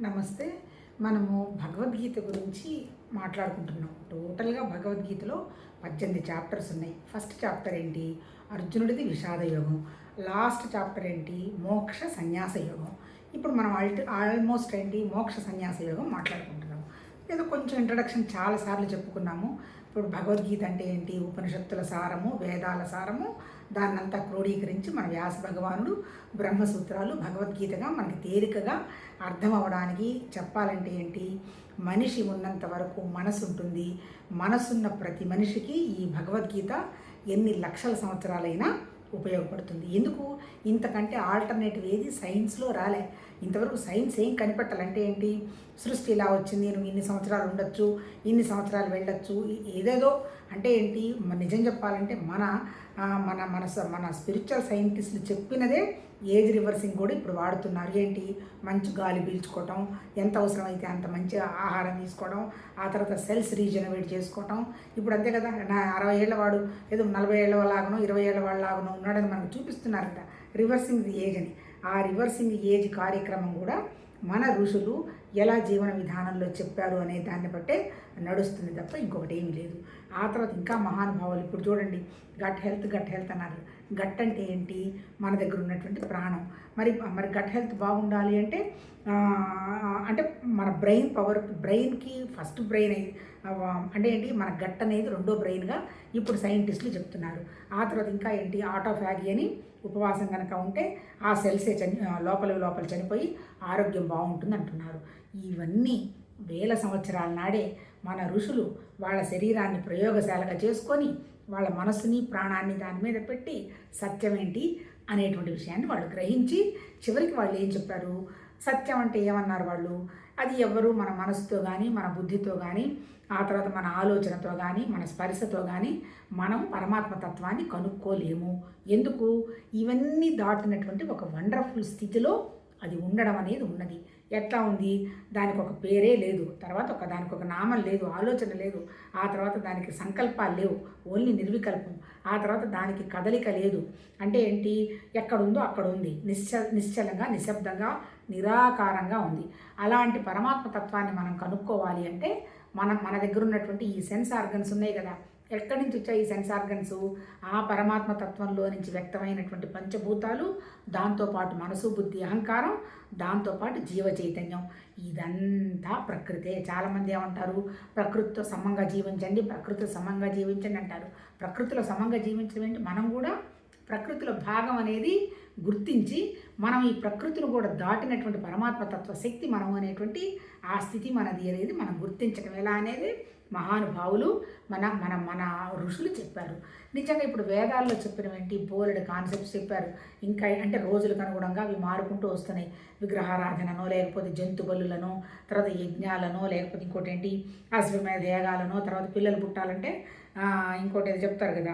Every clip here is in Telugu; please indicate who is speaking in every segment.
Speaker 1: నమస్తే. మనము భగవద్గీత గురించి మాట్లాడుకుంటున్నాం. టోటల్గా భగవద్గీతలో పద్దెనిమిది చాప్టర్స్ ఉన్నాయి. ఫస్ట్ చాప్టర్ ఏంటి? అర్జునుడిది విషాద యోగం. లాస్ట్ చాప్టర్ ఏంటి? మోక్ష సన్యాస యోగం. ఇప్పుడు మనం ఆల్ట్ ఆల్మోస్ట్ ఏంటి? మోక్ష సన్యాస యోగం మాట్లాడుకుంటున్నాం. ఏదో కొంచెం ఇంట్రడక్షన్ చాలాసార్లు చెప్పుకున్నాము. ఇప్పుడు భగవద్గీత అంటే ఏంటి? ఉపనిషత్తుల సారము వేదాల సారము దాన్నంతా క్రోడీకరించి మన వ్యాస భగవానుడు బ్రహ్మసూత్రాలు భగవద్గీతగా మనకి తేలికగా అర్థం అవడానికి చెప్పాలంటే ఏంటి? మనిషి ఉన్నంత వరకు మనసు ఉంటుంది. మనసున్న ప్రతి మనిషికి ఈ భగవద్గీత ఎన్ని లక్షల సంవత్సరాలైనా ఉపయోగపడుతుంది. ఎందుకు? ఇంతకంటే ఆల్టర్నేటివ్ ఏది? సైన్స్లో రాలే. ఇంతవరకు సైన్స్ ఏం కనిపెట్టాలంటే ఏంటి? సృష్టి ఇలా వచ్చింది నువ్వు ఇన్ని సంవత్సరాలు ఉండొచ్చు ఇన్ని సంవత్సరాలు వెళ్ళొచ్చు ఏదేదో అంటే ఏంటి? నిజం చెప్పాలంటే మన మన మన స- మన స్పిరిచువల్ సైంటిస్టులు చెప్పినదే ఏజ్ రివర్సింగ్ కూడా ఇప్పుడు వాడుతున్నారు. ఏంటి? మంచి గాలి పీల్చుకోవటం ఎంత అవసరమైతే అంత మంచి ఆహారం తీసుకోవడం ఆ తర్వాత సెల్స్ రీజనరేట్ చేసుకోవటం. ఇప్పుడు అంతే కదా నా అరవై ఏళ్ళ వాడు ఏదో నలభై ఏళ్ళ లాగానో ఇరవై ఏళ్ళ వాళ్ళ లాగానో ఉన్నాడని మనకు చూపిస్తున్నారట. రివర్సింగ్ ది ఏజ్ అని. ఆ రివర్సింగ్ ఏజ్ కార్యక్రమం కూడా మన ఋషులు ఎలా జీవన విధానంలో చెప్పారు అనే దాన్ని బట్టే నడుస్తుంది తప్ప ఇంకొకటి ఏమీ లేదు. ఆ తర్వాత ఇంకా మహానుభావులు ఇప్పుడు చూడండి గట్ హెల్త్ గట్ హెల్త్ అన్నారు. గట్ అంటే ఏంటి? మన దగ్గర ఉన్నటువంటి ప్రాణం. మరి మరి గట్ హెల్త్ బాగుండాలి అంటే అంటే మన బ్రెయిన్ పవర్ బ్రెయిన్కి ఫస్ట్ బ్రెయిన్ అంటే ఏంటి? మన గట్ అనేది రెండో బ్రెయిన్గా ఇప్పుడు సైంటిస్టులు చెప్తున్నారు. ఆ తర్వాత ఇంకా ఏంటి? ఆటోఫ్యాగి అని ఉపవాసం కనుక ఉంటే ఆ సెల్సే చని లోపల లోపల చనిపోయి ఆరోగ్యం బాగుంటుంది అంటున్నారు. ఇవన్నీ వేల సంవత్సరాల నాడే మన ఋషులు వాళ్ళ శరీరాన్ని ప్రయోగశాలగా చేసుకొని వాళ్ళ మనసుని ప్రాణాన్ని దాని మీద పెట్టి సత్యం ఏంటి అనేటువంటి విషయాన్ని వాళ్ళు గ్రహించి చివరికి వాళ్ళు ఏం చెప్పారు సత్యం అంటే ఏమన్నారు వాళ్ళు? అది ఎవరు మన మనసుతో కానీ మన బుద్ధితో కానీ ఆ తర్వాత మన ఆలోచనతో కానీ మన స్పర్శతో కానీ మనం పరమాత్మ తత్వాన్ని కనుక్కోలేము. ఎందుకు? ఇవన్నీ దాటినటువంటి ఒక వండర్ఫుల్ స్థితిలో అది ఉండడం అనేది ఉన్నది. ఎట్లా ఉంది? దానికి ఒక పేరే లేదు. తర్వాత ఒక దానికి ఒక నామం లేదు ఆలోచన లేదు. ఆ తర్వాత దానికి సంకల్పాలు లేవు. ఓన్లీ నిర్వికల్పం. ఆ తర్వాత దానికి కదలిక లేదు. అంటే ఏంటి? ఎక్కడుందో అక్కడ ఉంది. నిశ్చ నిశ్చలంగా నిశ్శబ్దంగా నిరాకారంగా ఉంది. అలాంటి పరమాత్మ తత్వాన్ని మనం కనుక్కోవాలి అంటే మన మన దగ్గర ఉన్నటువంటి ఈ సెన్స్ ఆర్గన్స్ ఉన్నాయి కదా. ఎక్కడి నుంచి వచ్చాయి ఈ సెన్స్ ఆర్గన్స్? ఆ పరమాత్మ తత్వంలో నుంచి వ్యక్తమైనటువంటి పంచభూతాలు దాంతోపాటు మనసు బుద్ధి అహంకారం దాంతోపాటు జీవ చైతన్యం. ఇదంతా ప్రకృతే. చాలామంది ఏమంటారు? ప్రకృతితో సమంగా జీవించండి ప్రకృతితో సమంగా జీవించండి అంటారు. ప్రకృతిలో సమంగా జీవించడం ఏంటి? మనం కూడా ప్రకృతిలో భాగం అనేది గుర్తించి మనం ఈ ప్రకృతిని కూడా దాటినటువంటి పరమాత్మ తత్వ శక్తి మనం అనేటువంటి ఆ స్థితి మనది అనేది మనం గుర్తించడం ఎలా అనేది మహానుభావులు మన మన మన ఋషులు చెప్పారు. నిజంగా ఇప్పుడు వేదాల్లో చెప్పినటువంటి బోలెడు కాన్సెప్ట్స్ చెప్పారు. ఇంకా అంటే రోజులకు అనుగుణంగా అవి మారుకుంటూ వస్తున్నాయి. విగ్రహారాధననో లేకపోతే జంతు బలులను తర్వాత యజ్ఞాలనో లేకపోతే ఇంకోటి ఏంటి? అశ్వమేధ యాగాలనో తర్వాత పిల్లలు పుట్టాలంటే ఇంకోటి ఏదో చెప్తారు కదా.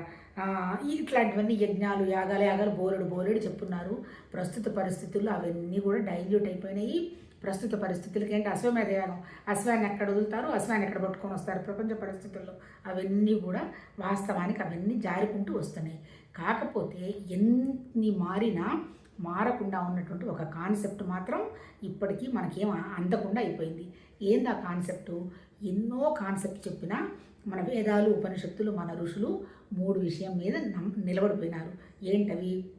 Speaker 1: ఇట్లాంటివన్నీ యజ్ఞాలు యాగాలు యాగాలు బోలెడు బోలెడు చెప్పున్నారు ప్రస్తుత పరిస్థితుల్లో అవన్నీ కూడా డైల్యూట్ అయిపోయినాయి. ప్రస్తుత పరిస్థితులకి ఏంటి అశ్వమేధ యాగం అశ్వాన్ని ఎక్కడ వదులుతారు? అశ్వాన్ని ఎక్కడ పట్టుకొని వస్తారు? ప్రపంచ పరిస్థితుల్లో అవన్నీ కూడా వాస్తవానికి అవన్నీ జారుకుంటూ వస్తున్నాయి. కాకపోతే ఎన్ని మారినా మారకుండా ఉన్నటువంటి ఒక కాన్సెప్ట్ మాత్రం ఇప్పటికీ మనకేం అందకుండా అయిపోయింది. ఏంది ఆ కాన్సెప్టు? ఎన్నో కాన్సెప్ట్ చెప్పినా మన వేదాలు ఉపనిషత్తులు మన ఋషులు మూడు విషయం మీద నమ్ నిలబడిపోయినారు. ఏంటవి?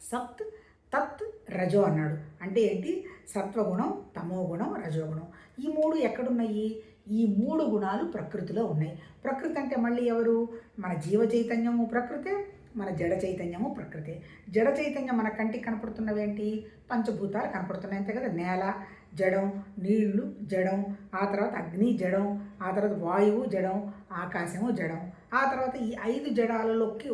Speaker 1: సత్ తత్ రజో అన్నాడు. అంటే ఏంటి? సత్వగుణం తమోగుణం రజోగుణం ఈ మూడు ఎక్కడున్నాయి? ఈ మూడు గుణాలు ప్రకృతిలో ఉన్నాయి. ప్రకృతి అంటే మళ్ళీ ఎవరు? మన జీవ చైతన్యము ప్రకృతే మన జడ చైతన్యము ప్రకృతే. జడ చైతన్యం మన కంటికి కనపడుతున్నవి ఏంటి? పంచభూతాలు కనపడుతున్నాయి అంతే కదా? నేల జడం నీళ్ళు జడం ఆ తర్వాత అగ్ని జడం ఆ తర్వాత వాయువు జడం ఆకాశము జడం. ఆ తర్వాత ఈ ఐదు జడాలలోకి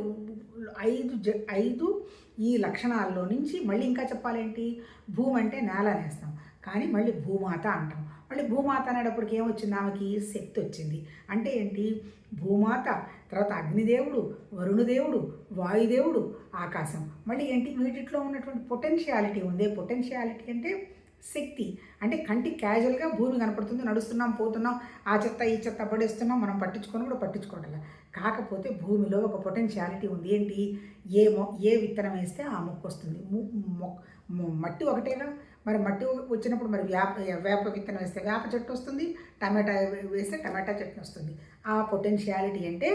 Speaker 1: ఐదు జ ఐదు ఈ లక్షణాల్లో నుంచి మళ్ళీ ఇంకా చెప్పాలేంటి? భూమి అంటే నేల అనేస్తాం. కానీ మళ్ళీ భూమాత అంటాం. మళ్ళీ భూమాత అనేటప్పటికి ఏమొచ్చింది? ఆమెకి శక్తి వచ్చింది. అంటే ఏంటి? భూమాత తర్వాత అగ్నిదేవుడు వరుణుదేవుడు వాయుదేవుడు ఆకాశం. మళ్ళీ ఏంటి? వీటిలో ఉన్నటువంటి పొటెన్షియాలిటీ ఉంది. పొటెన్షియాలిటీ అంటే శక్తి. అంటే కంటికి క్యాజువల్గా భూమి కనపడుతుంది నడుస్తున్నాం పోతున్నాం ఆ చెత్త ఈ చెత్త పడేస్తున్నాం మనం పట్టించుకొని కూడా పట్టించుకోవట్లే. కాకపోతే భూమిలో ఒక పొటెన్షియాలిటీ ఉంది. ఏంటి? ఏ మొ ఏ విత్తనం వేస్తే ఆ మొక్క వస్తుంది. మొ- మట్టి ఒకటేగా. మరి మట్టి వచ్చినప్పుడు మరి వేప వేప విత్తనం వేస్తే వేప చెట్టు వస్తుంది టమాటా వేస్తే టమాటా చెట్టు వస్తుంది. ఆ పొటెన్షియాలిటీ అంటే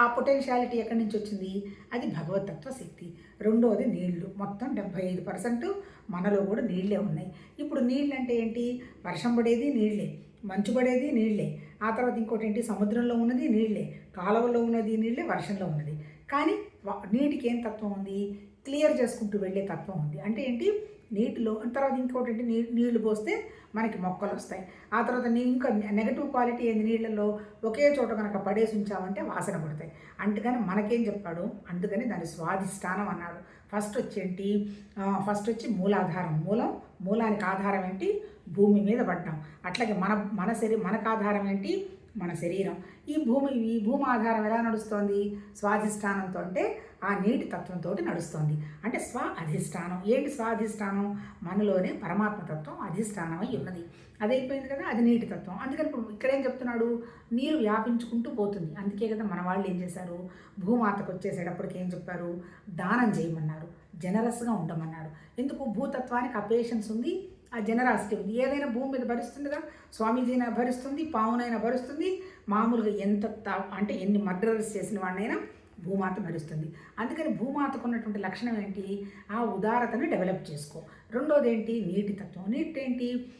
Speaker 1: ఆ పొటెన్షియాలిటీ ఎక్కడి నుంచి వచ్చింది? అది భగవతత్వ శక్తి. రెండవది నీళ్ళు. మొత్తం డెబ్బై ఐదు పర్సెంట్ మనలో కూడా నీళ్ళే ఉన్నాయి. ఇప్పుడు నీళ్ళు అంటే ఏంటి? వర్షం పడేది నీళ్ళే మంచు పడేది నీళ్ళే ఆ తర్వాత ఇంకోటి ఏంటి? సముద్రంలో ఉన్నది నీళ్ళే కాలువలో ఉన్నది నీళ్ళే వర్షంలో ఉన్నది. కానీ నీటికి ఏం తత్వం ఉంది? క్లియర్ చేసుకుంటూ వెళ్ళే తత్వం ఉంది. అంటే ఏంటి? నీటిలో తర్వాత ఇంకోటి ఏంటి నీ నీళ్ళు పోస్తే మనకి మొక్కలు వస్తాయి. ఆ తర్వాత నీ ఇంకా నెగటివ్ క్వాలిటీ ఏంది నీళ్ళల్లో ఒకే చోట కనుక పడేసి ఉంచామంటే వాసన పడతాయి. అందుకని మనకేం చెప్పాడు? అందుకని దాని స్వాధిష్టానం అన్నాడు. ఫస్ట్ వచ్చేంటి? ఫస్ట్ వచ్చి మూలాధారం. మూలం మూలానికి ఆధారం ఏంటి? భూమి మీద పడ్డాం. అట్లాగే మన మన శరీ మనకు ఆధారం ఏంటి? మన శరీరం. ఈ భూమి ఈ భూమి ఆధారం ఎలా నడుస్తోంది? స్వాధిష్టానంతో అంటే ఆ నీటి తత్వంతో నడుస్తోంది. అంటే స్వ అధిష్టానం. ఏంటి స్వాధిష్టానం మనలోనే పరమాత్మ తత్వం అధిష్టానం అయి ఉన్నది. అది అయిపోయింది కదా అది నీటి తత్వం. అందుకని ఇప్పుడు ఇక్కడ ఏం చెప్తున్నాడు? నీరు వ్యాపించుకుంటూ పోతుంది. అందుకే కదా మన వాళ్ళు ఏం చేశారు? భూమాతకు వచ్చేసేటప్పటికి ఏం చెప్పారు? దానం చేయమన్నారు. జనరస్గా ఉండమన్నాడు ఎందుకు? భూతత్వానికి ఆ పేషెన్స్ ఉంది ఆ జనరాసిటీ ఉంది. ఏదైనా భూమి మీద భరిస్తుందిగా స్వామీజీనైనా భరిస్తుంది పావునైనా భరిస్తుంది. మామూలుగా ఎంత అంటే ఎన్ని మర్డర్స్ చేసిన వాడినైనా భూమాత నడుస్తుంది. అందుకని భూమాతకు ఉన్నటువంటి లక్షణం ఏంటి? ఆ ఉదారతను డెవలప్ చేసుకో. రెండోది ఏంటి? నీటి తత్వం. నీటి ఏంటి?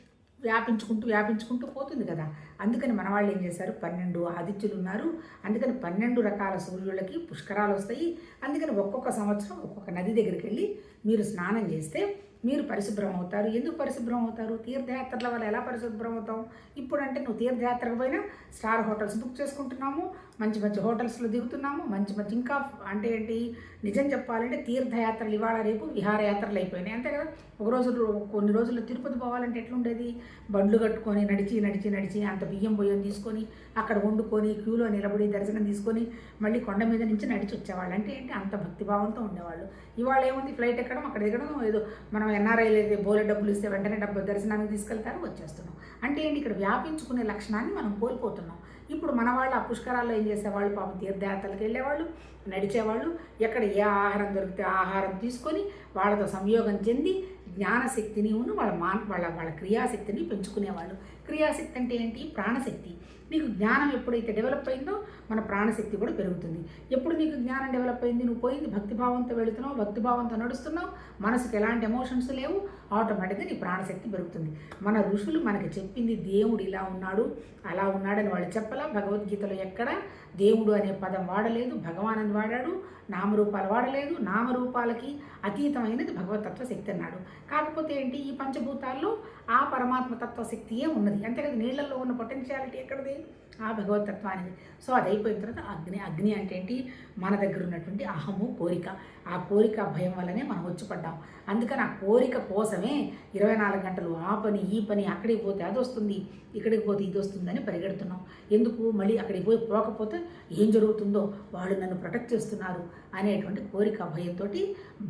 Speaker 1: వ్యాపించుకుంటూ వ్యాపించుకుంటూ పోతుంది కదా. అందుకని మన వాళ్ళు ఏం చేశారు? పన్నెండు ఆదిత్యులు ఉన్నారు. అందుకని పన్నెండు రకాల సూర్యులకి పుష్కరాలు వస్తాయి. అందుకని ఒక్కొక్క సంవత్సరం ఒక్కొక్క నది దగ్గరికి వెళ్ళి మీరు స్నానం చేస్తే మీరు పరిశుభ్రం అవుతారు ఎందుకు పరిశుభ్రం అవుతారు తీర్థయాత్రల వల్ల ఎలా పరిశుభ్రం అవుతాం ఇప్పుడంటే నువ్వు తీర్థయాత్రకు పోయినా స్టార్ హోటల్స్ బుక్ చేసుకుంటున్నాము. మంచి మంచి హోటల్స్లో దిగుతున్నాము. మంచి మంచి ఇంకా అంటే ఏంటి? నిజం చెప్పాలంటే తీర్థయాత్రలు ఇవాళ రేపు విహారయాత్రలు అయిపోయినాయి. అంతే కదా? ఒక రోజు కొన్ని రోజుల్లో తిరుపతి పోవాలంటే ఎట్లుండేది? బండ్లు కట్టుకొని నడిచి నడిచి నడిచి అంత బియ్యం బొయ్యం తీసుకొని అక్కడ వండుకొని క్యూలో నిలబడి దర్శనం తీసుకొని మళ్ళీ కొండ మీద నుంచి నడిచి వచ్చేవాళ్ళు అంటే ఏంటి? అంత భక్తిభావంతో ఉండేవాళ్ళు. ఇవాళ ఏముంది? ఫ్లైట్ ఎక్కడం అక్కడ దిగడం ఏదో మనం ఎన్ఆర్ఐలు అయితే బోలే డబ్బులు ఇస్తే వెంటనే డబ్బు దర్శనానికి తీసుకెళ్తారు వచ్చేస్తున్నాం. అంటే ఏంటి? ఇక్కడ వ్యాపించుకునే లక్షణాన్ని మనం కోల్పోతున్నాం. ఇప్పుడు మన వాళ్ళు ఆ పుష్కరాల్లో ఏం చేసేవాళ్ళు? పాపం తీర్థయాత్రలకు వెళ్ళేవాళ్ళు నడిచేవాళ్ళు. ఎక్కడ ఏ ఆహారం దొరికితే ఆహారం తీసుకొని వాళ్ళతో సంయోగం చెంది జ్ఞానశక్తిని ఉన్న వాళ్ళ మా వాళ్ళ వాళ్ళ క్రియాశక్తిని పెంచుకునేవాళ్ళు. క్రియాశక్తి అంటే ఏంటి? ప్రాణశక్తి. నీకు జ్ఞానం ఎప్పుడైతే డెవలప్ అయిందో మన ప్రాణశక్తి కూడా పెరుగుతుంది. ఎప్పుడు నీకు జ్ఞానం డెవలప్ అయింది? నువ్వు పోయింది భక్తిభావంతో వెళుతున్నావు భక్తిభావంతో నడుస్తున్నావు మనసుకు ఎలాంటి ఎమోషన్స్ లేవు ఆటోమేటిక్గా నీ ప్రాణశక్తి పెరుగుతుంది. మన ఋషులు మనకి చెప్పింది దేవుడు ఇలా ఉన్నాడు అలా ఉన్నాడని వాళ్ళు చెప్పలా. భగవద్గీతలో ఎక్కడ దేవుడు అనే పదం వాడలేదు భగవాన్ అని వాడాడు నామరూపాలు వాడలేదు నామరూపాలకి అతీతమైనది భగవతత్వ శక్తి అన్నాడు. కాకపోతే ఏంటి ఈ పంచభూతాల్లో ఆ పరమాత్మ తత్వశక్తియే ఉన్నది. అంతేకాదు కదా నీళ్ళల్లో ఉన్న పొటెన్షియాలిటీ ఎక్కడిది? ఆ భగవతత్వానికి. సో అది అయిపోయిన తర్వాత అగ్ని అగ్ని అంటే ఏంటి? మన దగ్గర ఉన్నటువంటి అహము కోరిక. ఆ కోరిక భయం వల్లనే మనం వచ్చి పడ్డాం. అందుకని ఆ కోరిక కోసమే ఇరవై నాలుగు గంటలు ఆ పని ఈ పని అక్కడికి పోతే అది వస్తుంది ఇక్కడికి పోతే ఇది వస్తుందని పరిగెడుతున్నాం. ఎందుకు? మళ్ళీ అక్కడికి పోయి పోకపోతే ఏం జరుగుతుందో? వాళ్ళు నన్ను ప్రొటెక్ట్ చేస్తున్నారు అనేటువంటి కోరిక భయంతో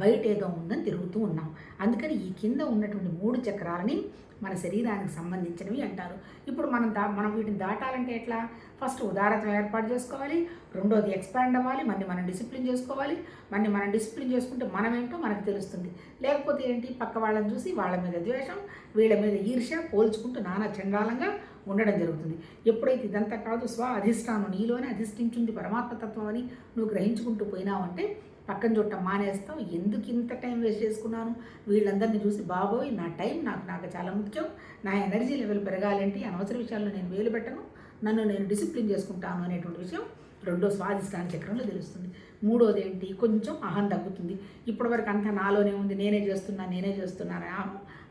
Speaker 1: బయట ఏదో ఉందని తిరుగుతూ ఉన్నాం. అందుకని ఈ కింద ఉన్నటువంటి మూడు చక్రాలని మన శరీరానికి సంబంధించినవి అంటారు. ఇప్పుడు మనం దా మనం వీటిని దాటాలంటే ఎట్లా? ఫస్ట్ ఉదారత ఏర్పాటు చేసుకోవాలి. రెండోది ఎక్స్పాండ్ అవ్వాలి. మన్ని మనం డిసిప్లిన్ చేసుకోవాలి. మన్ని మనం డిసిప్లిన్ చేసుకుంటే మనం ఏంటో మనకు తెలుస్తుంది. లేకపోతే ఏంటి? పక్క వాళ్ళని చూసి వాళ్ళ మీద ద్వేషం వీళ్ళ మీద ఈర్ష్య పోల్చుకుంటూ నానా చండాలంగా ఉండడం జరుగుతుంది. ఎప్పుడైతే ఇదంతా కాదు స్వ అధిష్టానం నీలోనే అధిష్ఠించింది పరమాత్మతత్వం అని నువ్వు గ్రహించుకుంటూ పోయినావంటే పక్కన చూడటం మానేస్తాం. ఎందుకు ఇంత టైం వేస్ట్ చేసుకున్నాను? వీళ్ళందరినీ చూసి బాబోయ్ నా టైం నాకు నాకు చాలా ముఖ్యం. నా ఎనర్జీ లెవెల్ పెరగాలంటే అనవసర విషయాల్లో నేను వేలు పెట్టను. నన్ను నేను డిసిప్లిన్ చేసుకుంటాను అనేటువంటి విషయం రెండో స్వాధిష్టాన చక్రంలో తెలుస్తుంది. మూడోది ఏంటి కొంచెం అహం తగ్గుతుంది. ఇప్పటివరకు అంతా నాలోనే ఉంది. నేనే చేస్తున్నా నేనే చేస్తున్నాను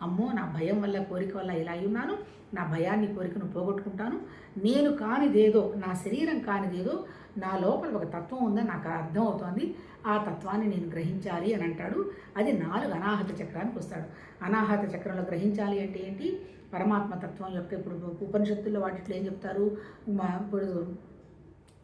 Speaker 1: అమ్మో నా భయం వల్ల కోరిక వల్ల ఇలా అయి ఉన్నాను. నా భయాన్ని కోరికను పోగొట్టుకుంటాను. నేను కానిదేదో నా శరీరం కానిదేదో నా లోపల ఒక తత్వం ఉందని నాకు అర్థం అవుతోంది ఆ తత్వాన్ని నేను గ్రహించాలి అని అంటాడు. అది నాలుగు అనాహత చక్రానికి వస్తాడు. అనాహత చక్రంలో గ్రహించాలి అంటే ఏంటి? పరమాత్మ తత్వం యొక్క ఇప్పుడు ఉపనిషత్తుల్లో వాటిలో ఏం చెప్తారు? మా- ఇప్పుడు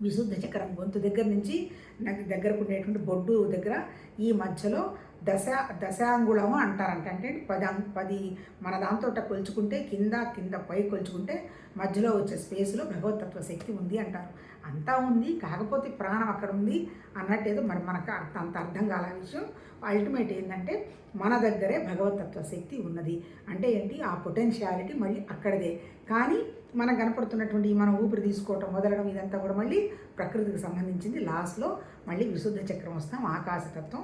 Speaker 1: విశుద్ధ చక్రం గొంతు దగ్గర నుంచి నాకు దగ్గరకు ఉండేటువంటి బొడ్డు దగ్గర ఈ మధ్యలో దశ దశాంగుళము అంటారంట. అంటే పది పది మన దాంతో కొలుచుకుంటే కింద కింద పై కొలుచుకుంటే మధ్యలో వచ్చే స్పేస్లో భగవతత్వ శక్తి ఉంది అంటారు. అంతా ఉంది కాకపోతే ప్రాణం అక్కడ ఉంది అన్నట్టేదో మరి మనకు అర్థం అంత అర్థం కాల విషయం. అల్టిమేట్ ఏంటంటే మన దగ్గరే భగవతత్వ శక్తి ఉన్నది. అంటే ఏంటి? ఆ పొటెన్షియాలిటీ మళ్ళీ అక్కడదే. కానీ మనకు కనపడుతున్నటువంటి మనం ఊపిరి తీసుకోవటం వదలడం ఇదంతా కూడా మళ్ళీ ప్రకృతికి సంబంధించింది. లాస్ట్లో మళ్ళీ విశుద్ధ చక్రం వస్తాం ఆకాశతత్వం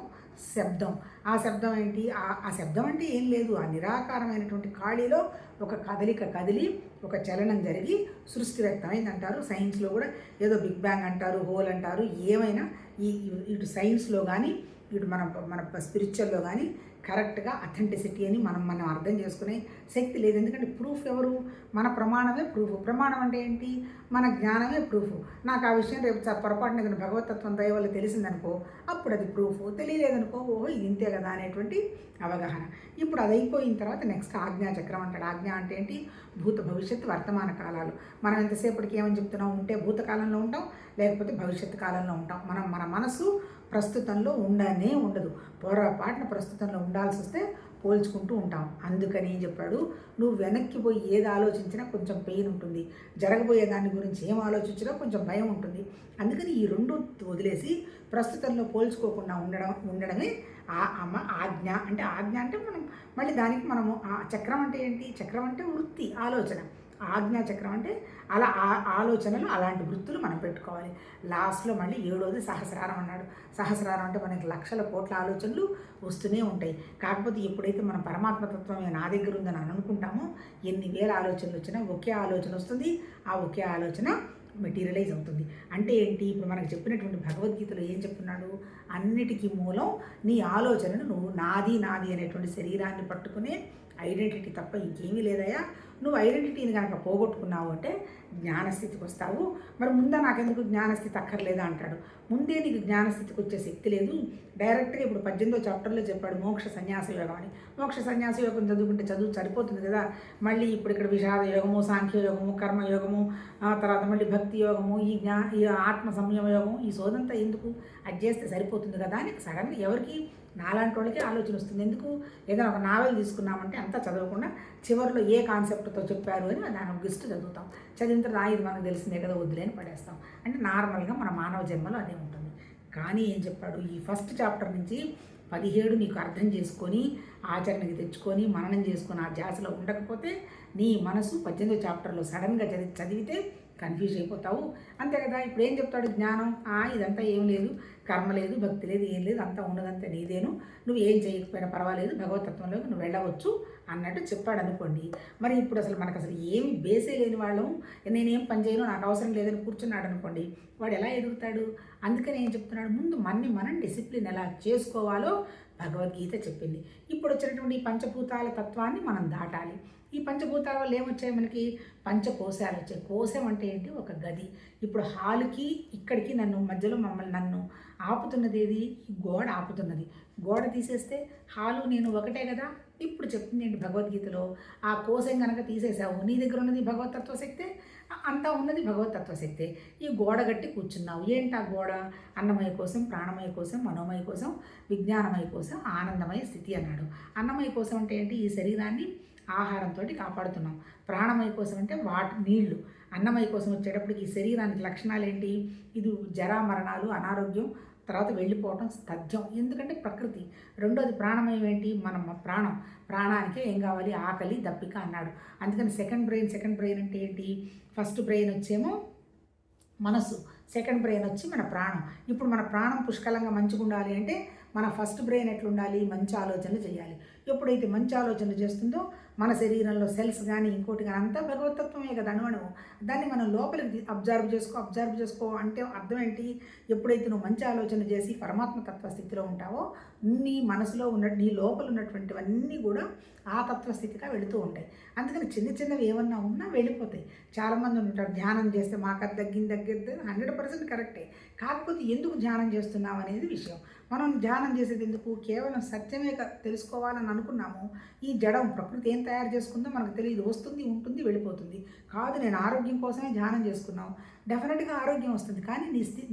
Speaker 1: శబ్దం. ఆ శబ్దం ఏంటి? ఆ ఆ శబ్దం అంటే ఏం లేదు. ఆ నిరాకారమైనటువంటి ఖాళీలో ఒక కదలిక కదిలి ఒక చలనం జరిగి సృష్టి వ్యక్తమైంది అంటారు సైన్స్లో కూడా ఏదో బిగ్ బ్యాంగ్ అంటారు హోల్ అంటారు. ఏమైనా ఈ ఇటు సైన్స్లో కానీ ఇటు మన మన స్పిరిచువల్లో కానీ కరెక్ట్గా అథెంటిసిటీ అని మనం మనం అర్థం చేసుకునే శక్తి లేదు. ఎందుకంటే ప్రూఫ్ ఎవరు? మన ప్రమాణమే ప్రూఫ్ ప్రమాణం అంటే ఏంటి? మన జ్ఞానమే ప్రూఫ్ నాకు ఆ విషయం రేపు పొరపాటున కానీ భగవతత్వం దయ వల్ల తెలిసిందనుకో అప్పుడు అది ప్రూఫ్ తెలియలేదనుకో ఓహో ఇది ఇంతే కదా అనేటువంటి అవగాహన. ఇప్పుడు అది అయిపోయిన తర్వాత నెక్స్ట్ ఆజ్ఞాచక్రం అంటాడు. ఆజ్ఞ అంటే ఏంటి? భూత భవిష్యత్తు వర్తమాన కాలాలు. మనం ఎంతసేపటికి ఏమని చెప్తున్నాం? ఉంటే భూతకాలంలో ఉంటాం లేకపోతే భవిష్యత్తు కాలంలో ఉంటాం. మనం మన మనసు ప్రస్తుతంలో ఉండనే ఉండదు. పొరపాటున ప్రస్తుతంలో ఉండాల్సి వస్తే పోల్చుకుంటూ ఉంటాం. అందుకని ఏం చెప్పాడు? నువ్వు వెనక్కి పోయి ఏది ఆలోచించినా కొంచెం పెయిన్ ఉంటుంది. జరగబోయే దాని గురించి ఏం ఆలోచించినా కొంచెం భయం ఉంటుంది. అందుకని ఈ రెండు వదిలేసి ప్రస్తుతంలో పోల్చుకోకుండా ఉండడం ఉండడమే ఆ అమ్మ ఆజ్ఞ. అంటే ఆజ్ఞ అంటే మనం మళ్ళీ దానికి మనము ఆ చక్రం అంటే ఏంటి? చక్రం అంటే వృత్తి ఆలోచన. ఆజ్ఞా చక్రం అంటే అలా ఆ ఆలోచనలు అలాంటి వృత్తులు మనం పెట్టుకోవాలి. లాస్ట్లో మళ్ళీ ఏడోది సహస్రారం అన్నాడు. సహస్రారం అంటే మనకి లక్షల కోట్ల ఆలోచనలు వస్తూనే ఉంటాయి. కాకపోతే ఎప్పుడైతే మనం పరమాత్మతత్వం నా దగ్గర ఉందని అనుకుంటామో ఎన్ని వేల ఆలోచనలు వచ్చినా ఒకే ఆలోచన వస్తుంది. ఆ ఒకే ఆలోచన మెటీరియలైజ్ అవుతుంది. అంటే ఏంటి? ఇప్పుడు మనకు చెప్పినటువంటి భగవద్గీతలో ఏం చెప్తున్నాడు? అన్నిటికీ మూలం నీ ఆలోచనను నువ్వు నాది నాది అనేటువంటి శరీరాన్ని పట్టుకునే ఐడెంటిటీ తప్ప ఇంకేమీ లేదయా నువ్వు ఐడెంటిటీని కనుక పోగొట్టుకున్నావు అంటే జ్ఞానస్థితికి వస్తావు మరి ముందా నాకెందుకు జ్ఞానస్థితి అక్కర్లేదా అంటాడు. ముందే నీకు జ్ఞానస్థితికి వచ్చే శక్తి లేదు. డైరెక్ట్గా ఇప్పుడు పద్దెనిమిదో చాప్టర్లో చెప్పాడు మోక్ష సన్యాస యోగం అని మోక్ష సన్యాస యోగం చదువుకుంటే చదువు సరిపోతుంది కదా. మళ్ళీ ఇప్పుడు ఇక్కడ విషాద యోగము సాంఖ్య యోగము కర్మయోగము ఆ తర్వాత మళ్ళీ భక్తి యోగము ఈ జ్ఞా ఈ ఆత్మ సంయమ యోగం ఈ సోదంతా ఎందుకు? అది చేస్తే సరిపోతుంది కదా అని సడన్గా ఎవరికి నాలాంటి వాళ్ళకి ఆలోచన వస్తుంది. ఎందుకు? ఏదైనా ఒక నావెల్ తీసుకున్నామంటే అంతా చదవకుండా చివరిలో ఏ కాన్సెప్ట్తో చెప్పారు అని దాని ఒక గిస్ట్ చదువుతాం. చదివిన తర్వాత రాయిది ఇది మనకు తెలిసిందే కదా వద్దులేని పడేస్తాం. అంటే నార్మల్గా మన మానవ జన్మలో అదే ఉంటుంది. కానీ ఏం చెప్పాడు? ఈ ఫస్ట్ చాప్టర్ నుంచి పదిహేడు నీకు అర్థం చేసుకొని ఆచరణకి తెచ్చుకొని మననం చేసుకొని ఆ ధ్యాసలో ఉండకపోతే నీ మనసు పద్దెనిమిదో చాప్టర్లో సడన్గా చదివి చదివితే కన్ఫ్యూజ్ అయిపోతావు. అంతే కదా? ఇప్పుడు ఏం చెప్తాడు జ్ఞానం? ఆ ఇదంతా ఏం లేదు. కర్మ లేదు భక్తి లేదు ఏం లేదు అంతా ఉన్నదంతా నీదేను. నువ్వు ఏం చేయకపోయినా పర్వాలేదు భగవతత్వంలోకి నువ్వు వెళ్ళవచ్చు. అన్నట్టు చెప్పాడు అనుకోండి. మరి ఇప్పుడు అసలు మనకు అసలు ఏమి బేసే లేని వాళ్ళం. నేనేం పని చేయను నాకు అవసరం లేదని కూర్చున్నాడు అనుకోండి. వాడు ఎలా ఎదుగుతాడు? అందుకని ఏం చెప్తున్నాడు? ముందు మన్ని మనం డిసిప్లిన్ ఎలా చేసుకోవాలో భగవద్గీత చెప్పింది. ఇప్పుడు వచ్చినటువంటి ఈ పంచభూతాల తత్వాన్ని మనం దాటాలి. ఈ పంచభూతాల వల్ల ఏమొచ్చాయి మనకి? పంచకోశాలు వచ్చాయి. కోశం అంటే ఏంటి? ఒక గది. ఇప్పుడు హాలుకి ఇక్కడికి నన్ను మధ్యలో మమ్మల్ని నన్ను ఆపుతున్నది ఏది గోడ ఆపుతున్నది. గోడ తీసేస్తే హాలు నేను ఒకటే కదా? ఇప్పుడు చెప్తుంది భగవద్గీతలో? ఆ కోశం కనుక తీసేసావు నీ దగ్గర ఉన్నది భగవతత్వ శక్తే? అంతా ఉన్నది భగవతత్వ శక్తే. ఈ గోడ గట్టి కూర్చున్నావు. ఏంటి ఆ గోడ? అన్నమయ కోసం ప్రాణమయ కోసం మనోమయ కోసం విజ్ఞానమయ కోసం ఆనందమయ స్థితి అన్నాడు. అన్నమయ కోసం అంటే ఏంటి? ఈ శరీరాన్ని ఆహారంతో కాపాడుతున్నాం. ప్రాణమయ కోసం అంటే వాట్ నీళ్ళు. అన్నమయ కోసం వచ్చేటప్పటికి ఈ శరీరానికి లక్షణాలు ఏంటి? ఇది జరా మరణాలు అనారోగ్యం తర్వాత వెళ్ళిపోవటం తథ్యం ఎందుకంటే ప్రకృతి. రెండోది ప్రాణమయం ఏంటి మన ప్రాణం. ప్రాణానికే ఏం కావాలి? ఆకలి దప్పిక అన్నాడు. అందుకని సెకండ్ బ్రెయిన్ సెకండ్ బ్రెయిన్ అంటే ఏంటి? ఫస్ట్ బ్రెయిన్ వచ్చేమో మనసు సెకండ్ బ్రెయిన్ వచ్చి మన ప్రాణం. ఇప్పుడు మన ప్రాణం పుష్కలంగా మంచిగా ఉండాలి అంటే మన ఫస్ట్ బ్రెయిన్ ఎట్లుండాలి? మంచి ఆలోచనలు చేయాలి. ఎప్పుడైతే మంచి ఆలోచనలు చేస్తుందో మన శరీరంలో సెల్స్ కానీ ఇంకోటి కానీ అంతా భగవతత్వమే కదా అణువణువు దాన్ని మనం లోపలికి అబ్జర్వ్ చేసుకో అబ్జర్వ్ చేసుకో అంటే అర్థం ఏంటి? ఎప్పుడైతే నువ్వు మంచి ఆలోచన చేసి పరమాత్మ తత్వ స్థితిలో ఉంటావో నీ మనసులో ఉన్న నీ లోపల ఉన్నటువంటివన్నీ కూడా ఆ తత్వస్థితిగా వెళుతూ ఉంటాయి. అందుకని చిన్న చిన్నవి ఏమన్నా ఉన్నా వెళ్ళిపోతాయి. చాలామంది ఉంటారు ధ్యానం చేస్తే మాకు అది తగ్గింది తగ్గిద్ది హండ్రెడ్ పర్సెంట్ కరెక్టే. కాకపోతే ఎందుకు ధ్యానం చేస్తున్నాం అనేది విషయం. మనం ధ్యానం చేసేది ఎందుకు? కేవలం సత్యమే క- తెలుసుకోవాలని అనుకున్నాము. ఈ జడం ప్రకృతి ఏం తయారు చేసుకుందో మనకు తెలియదు. వస్తుంది ఉంటుంది వెళ్ళిపోతుంది. కాదు నేను ఆరోగ్యం కోసమే ధ్యానం చేసుకున్నాం డెఫినెట్గా ఆరోగ్యం వస్తుంది. కానీ నీ స్థితి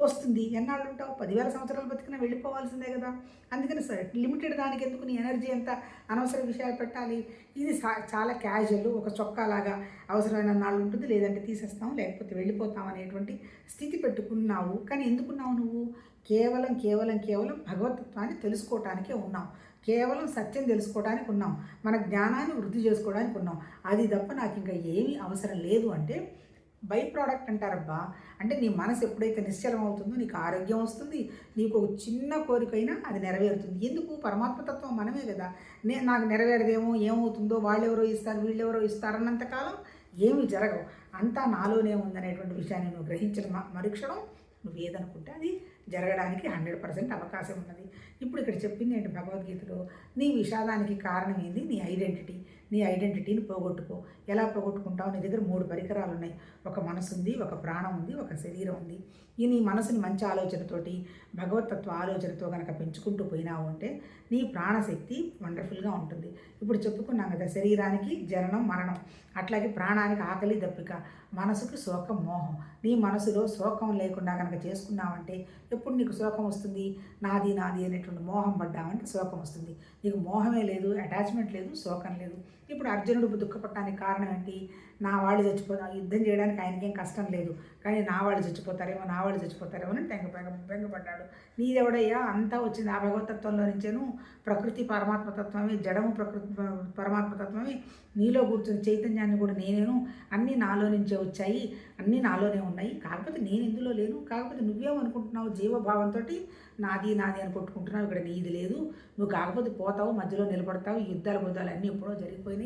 Speaker 1: వస్తుంది. ఎన్నాళ్ళు ఉంటావు? పదివేల సంవత్సరాలు బతికినా వెళ్ళిపోవాల్సిందే కదా. అందుకని సరే లిమిటెడ్ దానికి ఎందుకు నీ ఎనర్జీ ఎంత అనవసర విషయాలు పెట్టాలి? ఇది సా- చాలా క్యాజువల్ ఒక చొక్కా లాగా అవసరమైన నాళ్ళు ఉంటుంది. లేదంటే తీసేస్తాం లేకపోతే వెళ్ళిపోతాం అనేటువంటి స్థితి పెట్టుకున్నావు. కానీ ఎందుకున్నావు నువ్వు? కేవలం కేవలం కేవలం భగవతత్వాన్ని తెలుసుకోవటానికే ఉన్నాం కేవలం సత్యం తెలుసుకోవడానికి ఉన్నాం మన జ్ఞానాన్ని వృద్ధి చేసుకోవడానికి ఉన్నాం అది తప్ప నాకు ఇంకా ఏమీ అవసరం లేదు అంటే బై ప్రోడక్ట్ అంటారబ్బా. అంటే నీ మనసు ఎప్పుడైతే నిశ్చలం అవుతుందో నీకు ఆరోగ్యం వస్తుంది నీకు ఒక చిన్న కోరికైనా అది నెరవేరుతుంది. ఎందుకు? పరమాత్మతత్వం మనమే కదా. నే నాకు నెరవేరదేమో ఏమవుతుందో వాళ్ళెవరో ఇస్తారు వీళ్ళెవరో ఇస్తారు అన్నంతకాలం ఏమి జరగవు. అంతా నాలోనే ఉందనేటువంటి విషయాన్ని నువ్వు గ్రహించడం మరుక్షణం నువ్వు ఏదనుకుంటే అది జరగడానికి హండ్రెడ్ పర్సెంట్ అవకాశం ఉన్నది. ఇప్పుడు ఇక్కడ చెప్పింది ఏంటి భగవద్గీతలో? నీ విషాదానికి కారణం ఏంది? నీ ఐడెంటిటీ. నీ ఐడెంటిటీని పోగొట్టుకో. ఎలా పోగొట్టుకుంటావు? నీ దగ్గర మూడు పరికరాలు ఉన్నాయి. ఒక మనసు ఉంది ఒక ప్రాణం ఉంది ఒక శరీరం ఉంది. ఈ నీ మనసుని మంచి ఆలోచనతోటి భగవతత్వ ఆలోచనతో కనుక పెంచుకుంటూ పోయినావు అంటే నీ ప్రాణశక్తి వండర్ఫుల్గా ఉంటుంది. ఇప్పుడు చెప్పుకున్నాం కదా శరీరానికి జననం మరణం. అట్లాగే ప్రాణానికి ఆకలి దప్పిక. మనసుకు శోకం మోహం. నీ మనసులో శోకం లేకుండా కనుక చేసుకున్నావంటే ఎప్పుడు నీకు శోకం వస్తుంది? నాది నాది అనేటువంటి మోహం పడ్డామంటే శోకం వస్తుంది. నీకు మోహమే లేదు అటాచ్మెంట్ లేదు శోకం లేదు. ఇప్పుడు అర్జునుడు దుఃఖపడటానికి కారణం ఏంటి? నా వాళ్ళు చచ్చిపోతారు యుద్ధం చేయడానికి ఆయనకేం కష్టం లేదు. కానీ నా వాళ్ళు చచ్చిపోతారేమో నా వాళ్ళు చచ్చిపోతారేమో అని బెంగ బెంగ బెంగపడ్డాడు. నీదెవడయ్యా? అంతా వచ్చింది ఆ భగవతత్వంలో నుంచేను. ప్రకృతి పరమాత్మతత్వమే జడము ప్రకృతి పరమాత్మతత్వమే నీలో కూర్చుని చైతన్యాన్ని కూడా నేనేను. అన్నీ నాలో నుంచే వచ్చాయి. అన్నీ నాలోనే ఉన్నాయి. కాకపోతే నేను ఇందులో లేను. కాకపోతే నువ్వేమనుకుంటున్నావు? జీవభావంతో నాది నాది అని కొట్టుకుంటున్నావు. ఇక్కడ నీది లేదు. నువ్వు కాకపోతే పోతావు మధ్యలో నిలబడతావు. యుద్ధాలు బుద్ధాలు అన్నీ ఎప్పుడో జరిగిపోయినాయి.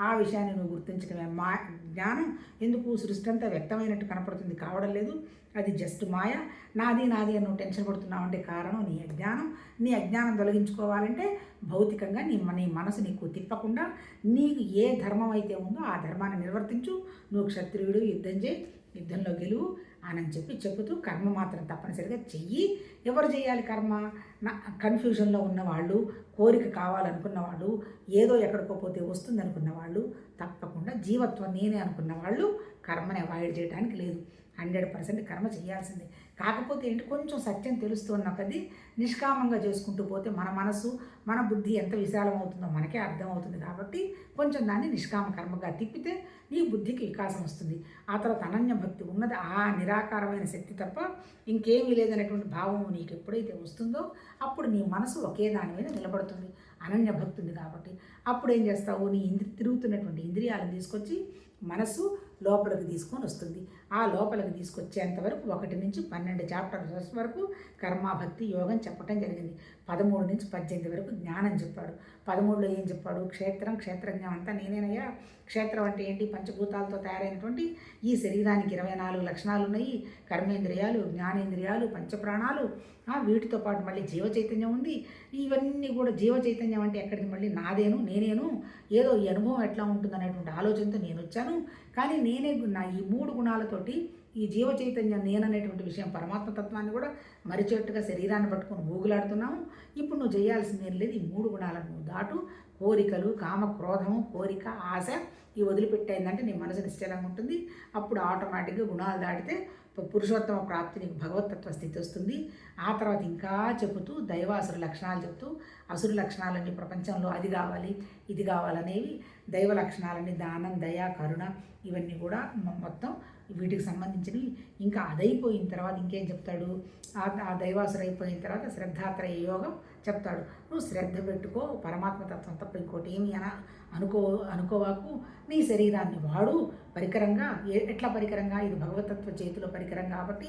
Speaker 1: ఆ విషయాన్ని నువ్వు గుర్తించడమే మా జ్ఞానం ఎందుకు సృష్టి అంతా వ్యక్తమైనట్టు కనపడుతుంది కావడం లేదు. అది జస్ట్ మాయ. నాది నాది అని నువ్వు టెన్షన్ పడుతున్నావు అంటే కారణం నీ అజ్ఞానం. నీ అజ్ఞానం తొలగించుకోవాలంటే భౌతికంగా నీ నీ మనసు నీకు తిప్పకుండా నీకు ఏ ధర్మం అయితే ఉందో ఆ ధర్మాన్ని నిర్వర్తించు. నువ్వు క్షత్రియుడు యుద్ధం చేయి. యుద్ధంలో గెలువు. అని చెప్పి చెబుతూ కర్మ మాత్రం తప్పనిసరిగా చెయ్యి. ఎవరు చేయాలి కర్మ? నా కన్ఫ్యూజన్లో ఉన్నవాళ్ళు కోరిక కావాలనుకున్న వాళ్ళు ఏదో ఎక్కడికో పోతే వస్తుంది అనుకున్న వాళ్ళు తప్పకుండా జీవత్వం నేనే అనుకున్న వాళ్ళు కర్మని అవాయిడ్ చేయడానికి లేదు. హండ్రెడ్ పర్సెంట్ కర్మ చేయాల్సిందే. కాకపోతే ఏంటి? కొంచెం సత్యం తెలుస్తున్న కొద్దీ నిష్కామంగా చేసుకుంటూ పోతే మన మనసు మన బుద్ధి ఎంత విశాలం అవుతుందో మనకే అర్థమవుతుంది కాబట్టి కొంచెం దాన్ని నిష్కామ కర్మగా తిప్పితే నీ బుద్ధికి వికాసం వస్తుంది. ఆ తర్వాత అనన్య భక్తి ఉన్నది. ఆ నిరాకారమైన శక్తి తప్ప ఇంకేమీ లేదనేటువంటి భావం నీకు ఎప్పుడైతే వస్తుందో అప్పుడు నీ మనసు ఒకే దాని మీద నిలబడుతుంది. అనన్య భక్తి ఉంది కాబట్టి అప్పుడు ఏం చేస్తావు? నీ ఇంద్రి తిరుగుతున్నటువంటి ఇంద్రియాలను తీసుకొచ్చి మనసు లోపలికి తీసుకొని వస్తుంది. ఆ లోపలికి తీసుకొచ్చేంత వరకు ఒకటి నుంచి పన్నెండు చాప్టర్స్ వరకు కర్మాభక్తి యోగం చెప్పటం జరిగింది. పదమూడు నుంచి పద్దెనిమిది వరకు జ్ఞానం చెప్పాడు. పదమూడులో ఏం చెప్పాడు? క్షేత్రం క్షేత్రజ్ఞం అంతా నేనేనయ్యా. క్షేత్రం అంటే ఏంటి? పంచభూతాలతో తయారైనటువంటి ఈ శరీరానికి ఇరవై నాలుగు లక్షణాలు ఉన్నాయి. కర్మేంద్రియాలు జ్ఞానేంద్రియాలు పంచప్రాణాలు వీటితో పాటు మళ్ళీ జీవ చైతన్యం ఉంది. ఇవన్నీ కూడా జీవ చైతన్యం అంటే ఎక్కడికి మళ్ళీ నాదేను నేనేను? ఏదో ఈ అనుభవం ఎట్లా ఉంటుంది అనేటువంటి ఆలోచనతో నేను వచ్చాను. కానీ నేనే నా ఈ మూడు గుణాలతోటి ఈ జీవ చైతన్యం నేననేటువంటి విషయం పరమాత్మ తత్వాన్ని కూడా మరిచేట్టుగా శరీరాన్ని పట్టుకొని ఊగులాడుతున్నాము. ఇప్పుడు నువ్వు చేయాల్సిందేం లేదు ఈ మూడు గుణాలను నువ్వు దాటు. కోరికలు కామ క్రోధము కోరిక ఆశ ఈ వదిలిపెట్టేందంటే నీ మనసు నిశ్చలంగా ఉంటుంది. అప్పుడు ఆటోమేటిక్గా గుణాలు దాటితే పురుషోత్తమ ప్రాప్తి నీకు భగవతత్వ స్థితి వస్తుంది. ఆ తర్వాత ఇంకా చెబుతూ దైవాసుర లక్షణాలు చెప్తూ అసురు లక్షణాలన్నీ ప్రపంచంలో అది కావాలి ఇది కావాలనేవి దైవ లక్షణాలన్నీ దానం దయ కరుణ ఇవన్నీ కూడా మొత్తం వీటికి సంబంధించినవి ఇంకా అదైపోయిన తర్వాత ఇంకేం చెప్తాడు? ఆ దైవాసురు అయిపోయిన తర్వాత శ్రద్ధాత్రయ యోగం చెప్తాడు. నువ్వు శ్రద్ధ పెట్టుకో పరమాత్మతత్వం తప్ప ఇంకోటి ఏమి అన అనుకో అనుకోవాకు. నీ శరీరాన్ని వాడు పరికరంగా ఏ ఎట్లా పరికరంగా? ఇది భగవతత్వ చేతిలో పరికరం కాబట్టి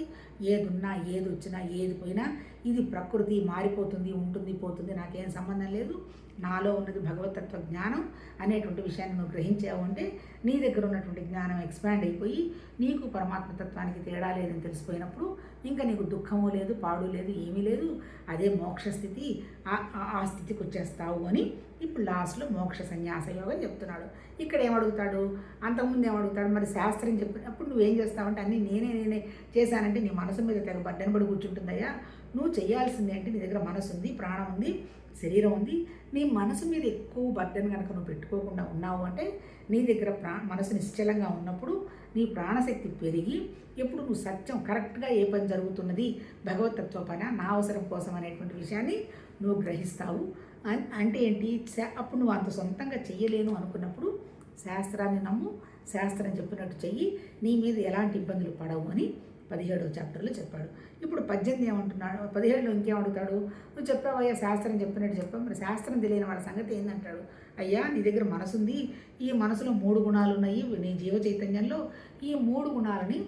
Speaker 1: ఏదున్నా ఏది వచ్చినా ఏది పోయినా ఇది ప్రకృతి మారిపోతుంది ఉంటుంది పోతుంది నాకేం సంబంధం లేదు. నాలో ఉన్నది భగవతత్వ జ్ఞానం అనేటువంటి విషయాన్ని నువ్వు గ్రహించావు అంటే నీ దగ్గర ఉన్నటువంటి జ్ఞానం ఎక్స్పాండ్ అయిపోయి నీకు పరమాత్మతత్వానికి తేడా లేదని తెలిసిపోయినప్పుడు ఇంకా నీకు దుఃఖము లేదు పాడు లేదు ఏమీ లేదు. అదే మోక్ష స్థితి. ఆ- ఆ- స్థితికి వచ్చేస్తావు అని ఇప్పుడు లాస్ట్లో మోక్ష సన్యాస యోగం చెప్తున్నాడు. ఇక్కడ ఏమడుగుతాడు? అంతకుముందు ఏమడుగుతాడు? మరి శాస్త్రం చెప్పినప్పుడు నువ్వేం చేస్తావంటే అన్నీ నేనే నేనే చేశానంటే నీ మనసు మీద తెగ బడ్డన పడి కూర్చుంటుందయ్యా. నువ్వు చేయాల్సింది అంటే నీ దగ్గర మనసు ఉంది ప్రాణం ఉంది శరీరం ఉంది. నీ మనసు మీద ఎక్కువ బర్డెన్ కనుక నువ్వు పెట్టుకోకుండా ఉన్నావు అంటే నీ దగ్గర ప్రా మనసు నిశ్చలంగా ఉన్నప్పుడు నీ ప్రాణశక్తి పెరిగి ఎప్పుడు నువ్వు సత్యం కరెక్ట్గా ఏ పని జరుగుతున్నది భగవతత్వ పైన నా అవసరం కోసం అనేటువంటి విషయాన్ని నువ్వు గ్రహిస్తావు. అన్- అంటే ఏంటి? అప్పుడు నువ్వు అంత సొంతంగా చెయ్యలేను అనుకున్నప్పుడు శాస్త్రాన్ని నమ్ము శాస్త్రం చెప్పినట్టు చెయ్యి నీ మీద ఎలాంటి ఇబ్బందులు పడవు అని పదిహేడో చాప్టర్లో చెప్పాడు. ఇప్పుడు పద్దెనిమిది ఏమంటున్నాడు? పదిహేడులో ఇంకేమడుగుతాడు నువ్వు చెప్పావయ్యా శాస్త్రం చెప్పినట్టు చెప్పావు. మరి శాస్త్రం తెలియని వాళ్ళ సంగతి ఏందంటాడు? అయ్యా నీ దగ్గర మనసుంది. ఈ మనసులో మూడు గుణాలు ఉన్నాయి నీ జీవ చైతన్యంలో ఈ మూడు గుణాలని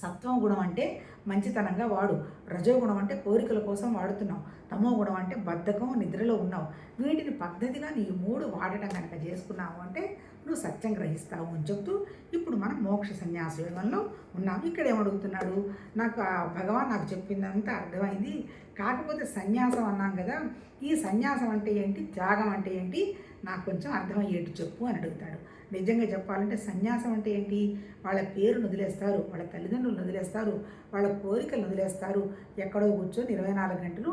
Speaker 1: సత్వం గుణం అంటే మంచితనంగా వాడు. రజో గుణం అంటే కోరికల కోసం వాడుతున్నావు. తమో గుణం అంటే బద్ధకం నిద్రలో ఉన్నావు. వీటిని పద్ధతిగా నీ మూడు వాడటం కనుక చేసుకున్నావు అంటే నువ్వు సత్యం గ్రహిస్తావు అని చెప్తూ ఇప్పుడు మనం మోక్ష సన్యాస యోగంలో ఉన్నాం. ఇక్కడ ఏమడుగుతున్నాడు నాకు ఆ భగవాన్ నాకు చెప్పిందంతా అర్థమైంది. కాకపోతే సన్యాసం అన్నాం కదా ఈ సన్యాసం అంటే ఏంటి? త్యాగం అంటే ఏంటి? నాకు కొంచెం అర్థమయ్యేటి చెప్పు అని అడుగుతాడు. నిజంగా చెప్పాలంటే సన్యాసం అంటే ఏంటి? వాళ్ళ పేరును వదిలేస్తారు వాళ్ళ తల్లిదండ్రులను వదిలేస్తారు వాళ్ళ కోరికలను వదిలేస్తారు. ఎక్కడో కూర్చొని ఇరవై నాలుగు గంటలు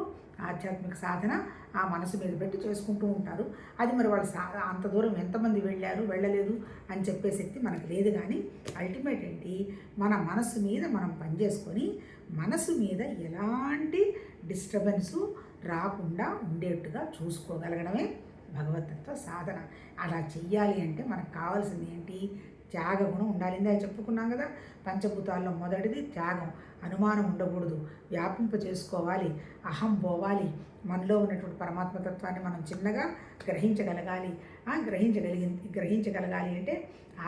Speaker 1: ఆధ్యాత్మిక సాధన ఆ మనసు మీద పెట్టి చేసుకుంటూ ఉంటారు. అది మరి వాళ్ళు అంత దూరం ఎంతమంది వెళ్ళారు వెళ్ళలేదు అని చెప్పే శక్తి మనకు లేదు కానీ అల్టిమేట్ ఏంటి? మన మనసు మీద మనం పనిచేసుకొని మనసు మీద ఎలాంటి డిస్టర్బెన్సు రాకుండా ఉండేట్టుగా చూసుకోగలగడమే భగవతత్వ సాధన. అలా చెయ్యాలి అంటే మనకు కావాల్సింది ఏంటి? త్యాగ గుణం ఉండాలి. ఇందా చెప్పుకున్నాం కదా పంచభూతాల్లో మొదటిది త్యాగం. అనుమానం ఉండకూడదు. వ్యాపింప చేసుకోవాలి అహం పోవాలి. మనలో ఉన్నటువంటి పరమాత్మతత్వాన్ని మనం చిన్నగా గ్రహించగలగాలి. గ్రహించగలిగింది గ్రహించగలిగి గ్రహించగలగాలి అంటే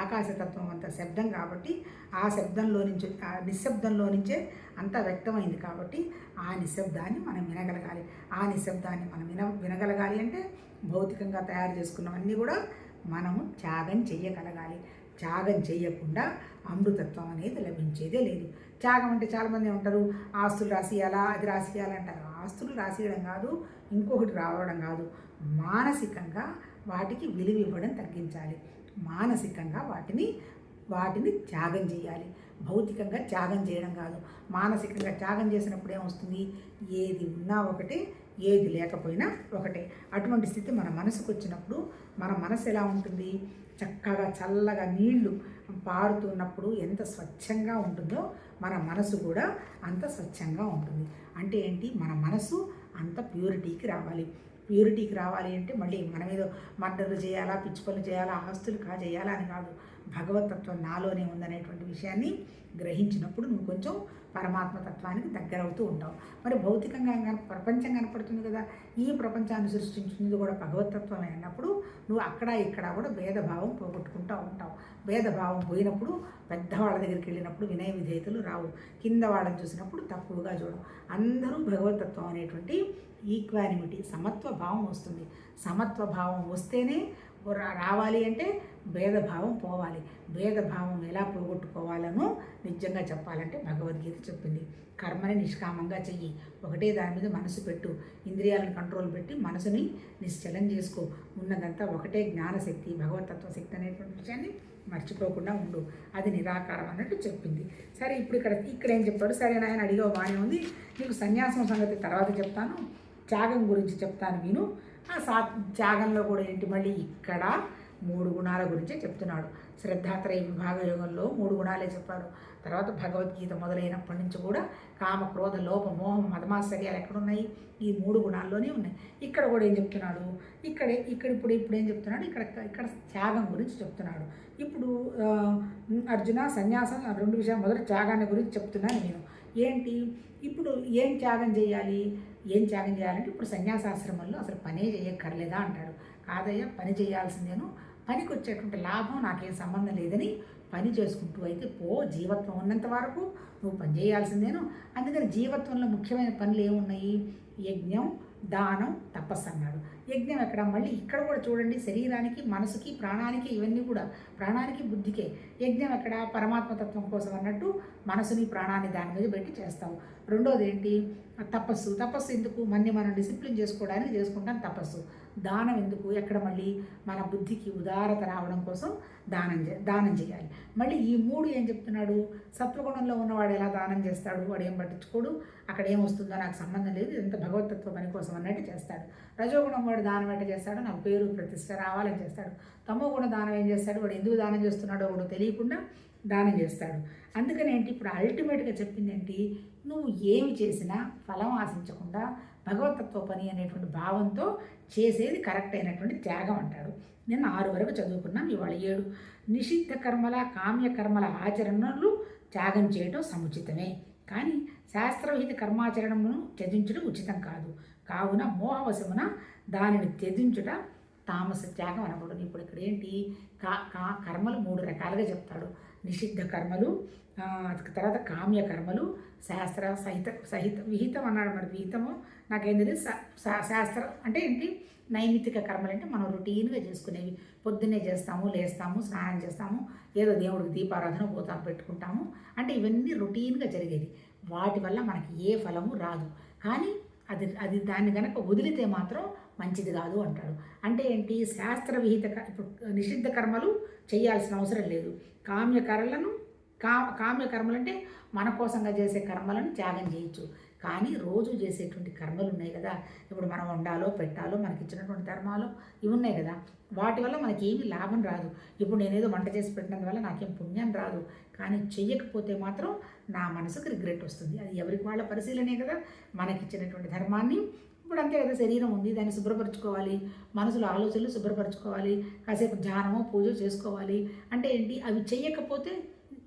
Speaker 1: ఆకాశతత్వం అంత శబ్దం కాబట్టి ఆ శబ్దంలో నుంచి ఆ నిశ్శబ్దంలో నుంచే అంత వ్యక్తమైంది కాబట్టి ఆ నిశ్శబ్దాన్ని మనం వినగలగాలి. ఆ నిశ్శబ్దాన్ని మనం విన వినగలగాలి అంటే భౌతికంగా తయారు చేసుకున్నవన్నీ కూడా మనము త్యాగం చేయగలగాలి. త్యాగం చేయకుండా అమృతత్వం అనేది లభించేదే లేదు. త్యాగం అంటే చాలామంది ఉంటారు ఆస్తులు రాసియాలా అది రాసియాలంటారు ఆస్తులు రాసియడం కాదు ఇంకొకటి రావడం కాదు. మానసికంగా వాటికి విలువ ఇవ్వడం తగ్గించాలి. మానసికంగా వాటిని వాటిని త్యాగం చేయాలి. భౌతికంగా త్యాగం చేయడం కాదు. మానసికంగా త్యాగం చేసినప్పుడు ఏమొస్తుంది? ఏది ఉన్నా ఒకటే ఏది లేకపోయినా ఒకటే. అటువంటి స్థితి మన మనసుకు వచ్చినప్పుడు మన మనసు ఎలా ఉంటుంది? చక్కగా చల్లగా నీళ్ళు పారుతున్నప్పుడు ఎంత స్వచ్ఛంగా ఉంటుందో మన మనసు కూడా అంత స్వచ్ఛంగా ఉంటుంది. అంటే ఏంటి? మన మనసు అంత ప్యూరిటీకి రావాలి. ప్యూరిటీకి రావాలి అంటే మళ్ళీ మనం ఏదో మర్డర్లు చేయాలా పిచ్చి పనులు చేయాలా ఆస్తులు కా చేయాలా అని కాదు. భగవతత్వం నాలోనే ఉందనేటువంటి విషయాన్ని గ్రహించినప్పుడు నువ్వు కొంచెం పరమాత్మ తత్వానికి దగ్గరవుతూ ఉంటావు. మరి భౌతికంగా ప్రపంచం కనపడుతుంది కదా. ఈ ప్రపంచాన్ని సృష్టించింది కూడా భగవతత్వమే అన్నప్పుడు నువ్వు అక్కడ ఇక్కడ కూడా భేదభావం పోగొట్టుకుంటూ ఉంటావు. భేదభావం పోయినప్పుడు పెద్దవాళ్ళ దగ్గరికి వెళ్ళినప్పుడు వినయ విధేయతలు రావు. కింద వాళ్ళని చూసినప్పుడు తక్కువగా చూడవు. అందరూ భగవతత్వం అనేటువంటి ఈక్వానిమిటీ సమత్వ భావం వస్తుంది. సమత్వ భావం వస్తేనే రావాలి అంటే భేదభావం పోవాలి. భేదభావం ఎలా పోగొట్టుకోవాలనో నిజంగా చెప్పాలంటే భగవద్గీత చెప్పింది. కర్మని నిష్కామంగా చెయ్యి. ఒకటే దాని మీద మనసు పెట్టు. ఇంద్రియాలను కంట్రోల్ పెట్టి మనసుని నిశ్చలం చేసుకో. ఉన్నదంతా ఒకటే జ్ఞానశక్తి భగవతత్వ శక్తి అనేటువంటి విషయాన్ని మర్చిపోకుండా ఉండు. అది నిరాకారం అన్నట్టు చెప్పింది. సరే ఇప్పుడు ఇక్కడ ఇక్కడ ఏం చెప్పాడు సరే నాయన అడిగో బాగానే ఉంది. నీకు సన్యాసం సంగతి తర్వాత చెప్తాను. త్యాగం గురించి చెప్తాను నేను ఆ సా త్యాగంలో కూడా ఏంటి? మళ్ళీ ఇక్కడ మూడు గుణాల గురించే చెప్తున్నాడు. శ్రద్ధాత్రయ విభాగ యోగంలో మూడు గుణాలే చెప్పాడు. తర్వాత భగవద్గీత మొదలైనప్పటి నుంచి కూడా కామ క్రోధ లోప మోహం మదమాశ్చర్యాలు ఎక్కడున్నాయి? ఈ మూడు గుణాల్లోనే ఉన్నాయి. ఇక్కడ కూడా ఏం చెప్తున్నాడు? ఇక్కడే ఇక్కడ ఇప్పుడు ఇప్పుడు ఏం చెప్తున్నాడు? ఇక్కడ ఇక్కడ త్యాగం గురించి చెప్తున్నాడు. ఇప్పుడు అర్జున సన్యాసం రెండు విషయాలు మొదటి త్యాగాన్ని గురించి చెప్తున్నాను నేను. ఏంటి? ఇప్పుడు ఏం త్యాగం చేయాలి? ఏం త్యాగం చేయాలంటే ఇప్పుడు సన్యాసాశ్రమంలో అసలు పనే చేయక్కర్లేదా అంటాడు. కాదయ్యా పని చేయాల్సిందేను. పనికి వచ్చేటువంటి లాభం నాకేం సంబంధం లేదని పని చేసుకుంటూ అయితే పో జీవత్వం ఉన్నంత వరకు నువ్వు పని చేయాల్సిందేను. అందుకని జీవత్వంలో ముఖ్యమైన పనులు ఏమున్నాయి? యజ్ఞం దానం తపస్సు అన్నాడు. యజ్ఞం ఎక్కడ? మళ్ళీ ఇక్కడ కూడా చూడండి శరీరానికి మనసుకి ప్రాణానికి ఇవన్నీ కూడా ప్రాణానికి బుద్ధికే. యజ్ఞం ఎక్కడ? పరమాత్మతత్వం కోసం అన్నట్టు మనసుని ప్రాణాన్ని దాని మీద పెట్టి చేస్తావు. రెండోది ఏంటి? తపస్సు. తపస్సు ఎందుకు? మన్ని మనం డిసిప్లిన్ చేసుకోవడానికి చేసుకుంటాం తపస్సు. దానం ఎందుకు? ఎక్కడ మళ్ళీ మన బుద్ధికి ఉదారత రావడం కోసం దానం చే దానం చేయాలి. మళ్ళీ ఈ మూడు ఏం చెప్తున్నాడు? సత్వగుణంలో ఉన్నవాడు ఎలా దానం చేస్తాడు? వాడు ఏం పట్టించుకోడు? అక్కడ ఏం వస్తుందో నాకు సంబంధం లేదు. ఇదంతా భగవతత్వ పని కోసం అన్నట్టు చేస్తాడు. రజోగుణం వాడు దానం ఎట్ట చేస్తాడు నాకు పేరు ప్రతిష్ట రావాలని చేస్తాడు. తమో గుణ దానం ఏం చేస్తాడు? వాడు ఎందుకు దానం చేస్తున్నాడో వాడు తెలియకుండా దానం చేస్తాడు. అందుకని ఏంటి? ఇప్పుడు అల్టిమేట్గా చెప్పింది ఏంటి? నువ్వు ఏమి చేసినా ఫలం ఆశించకుండా భగవతత్వ పని అనేటువంటి భావంతో చేసేది కరెక్ట్ అయినటువంటి త్యాగం అంటాడు. నిన్న ఆరు వరకు చదువుకున్నాం ఇవాళ ఏడు. నిషిద్ధ కర్మల కామ్య కర్మల ఆచరణలు త్యాగం చేయడం సముచితమే. కానీ శాస్త్రవిహిత కర్మాచరణమును త్యజించడం ఉచితం కాదు. కావున మోహవశమున దానిని త్యజించుట తామస త్యాగం అనకూడదు ఇప్పుడు ఇక్కడ ఏంటి? కా కా కర్మలు మూడు రకాలుగా చెప్తాడు. నిషిద్ధ కర్మలు తర్వాత కామ్య కర్మలు శాస్త్ర సహిత సహిత విహితం అన్నాడు మరి. విహితము నాకేం తెలియదు శా- శా- అంటే ఏంటి? నైమిత్తిక కర్మలు అంటే మనం రొటీన్గా చేసుకునేవి. పొద్దున్నే చేస్తాము లేస్తాము స్నానం చేస్తాము ఏదో దేవుడికి దీపారాధన పోతాం పెట్టుకుంటాము. అంటే ఇవన్నీ రొటీన్గా జరిగేది. వాటి వల్ల మనకి ఏ ఫలము రాదు. కానీ అది అది దాన్ని కనుక వదిలితే మాత్రం మంచిది కాదు అంటాడు. అంటే ఏంటి? శాస్త్ర విహిత ఇప్పుడు నిషిద్ధ కర్మలు చేయాల్సిన అవసరం లేదు. కామ్య కర్మలను కా కామ్య కర్మలు అంటే మన కోసంగా చేసే కర్మలను త్యాగం చేయొచ్చు. కానీ రోజు చేసేటువంటి కర్మలు ఉన్నాయి కదా. ఇప్పుడు మనం వండాలో పెట్టాలో మనకి ఇచ్చినటువంటి ధర్మాలు ఇవి ఉన్నాయి కదా. వాటి వల్ల మనకి ఏమీ లాభం రాదు. ఇప్పుడు నేనేదో వంట చేసి పెట్టినందువల్ల నాకేం పుణ్యం రాదు. కానీ చెయ్యకపోతే మాత్రం నా మనసుకు రిగ్రెట్ వస్తుంది. అది ఎవరికి వాళ్ళ పరిశీలనే కదా. మనకి ఇచ్చినటువంటి ధర్మాన్ని ఇప్పుడు అంతే కదా శరీరం ఉంది. దాన్ని శుభ్రపరచుకోవాలి. మనసులో ఆలోచనలు శుభ్రపరచుకోవాలి. కాసేపు ధ్యానమో పూజ చేసుకోవాలి. అంటే ఏంటి? అవి చేయకపోతే